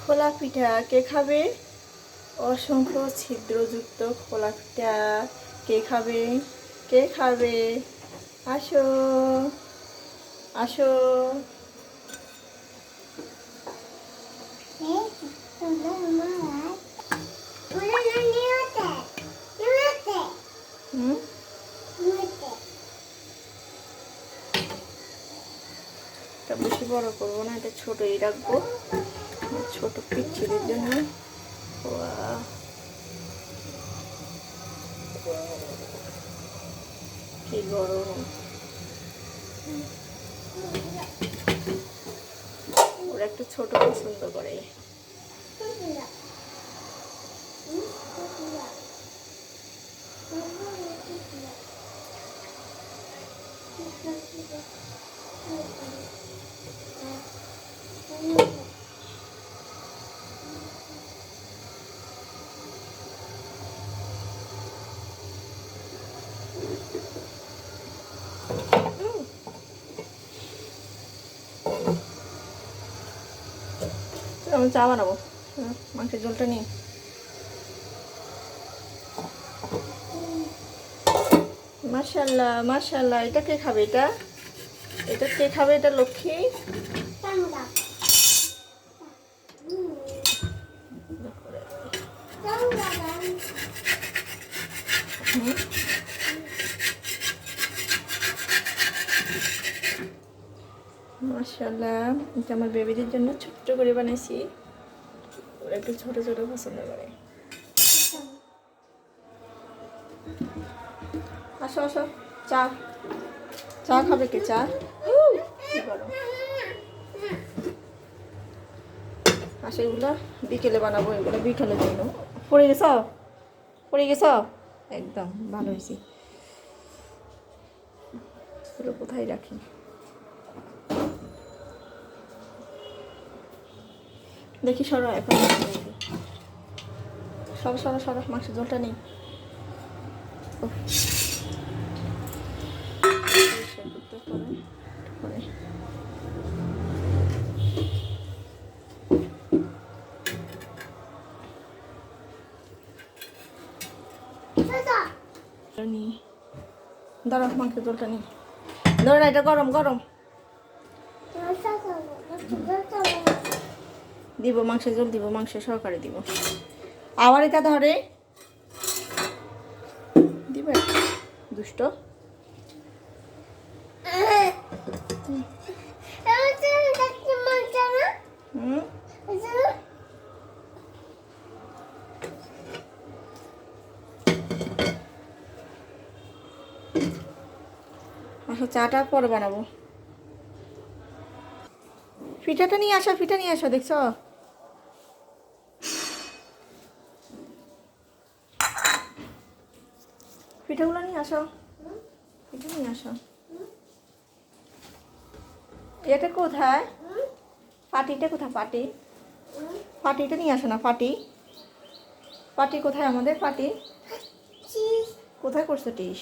খোলা পিঠা কে খাবে? অসংখ্য ছিদ্রযুক্ত খোলা পিঠা কে খাবে? কে খাবে? আসো আসো। এটা বেশি বড় করব না, এটা ছোটই রাখব। ছোট পিচ্ছিদের জন্য। কি গরম। ওরা একটু ছোট পছন্দ করে। আমি চা বানাবো। মাংসের ঝোলটা নিয়ে। মাশাল্লাহ মাশাল্লাহ এটা কে খাবে এটা? এটা কে খাবে? এটা লক্ষ্মী। মাশাল্লাহ এটা আমার বেবিদের জন্য ছোট্ট করে বানাইছি। ওরা একটু ছোট ছোট পছন্দ করে। আসো আসো চা। চা খাবে কে? চা। আসো এগুলো বিকেলে বানাবো এগুলো বিকেলের জন্য। পড়ে গেছ? পড়ে গেছ? একদম ভালো হয়েছে। পুরো কোথায় রাখি? দেখি সরো এখন। সব সরো সরো মাংসের জলটা নেই। করে। জলটা মাংসের জলটা ধরো এটা গরম গরম। দিব মাংসের জল দিব মাংস সহকারে দিব। আবার এটা ধরে। দিবে? দুষ্ট। হুম। আচ্ছা চাটা পরে বানাবো। পিঠাটা নিয়ে আসো পিঠা নিয়ে আসো দেখছ? পিঠাগুলো নিয়ে আসো। পিঠা নিয়ে আসো। এটা কোথায়? পাটিটা কোথায়? পাটি। পাটিটা নিয়ে আসো না পাটি। পাটি কোথায় আমাদের? পাটি। কোথায় করছ টিস?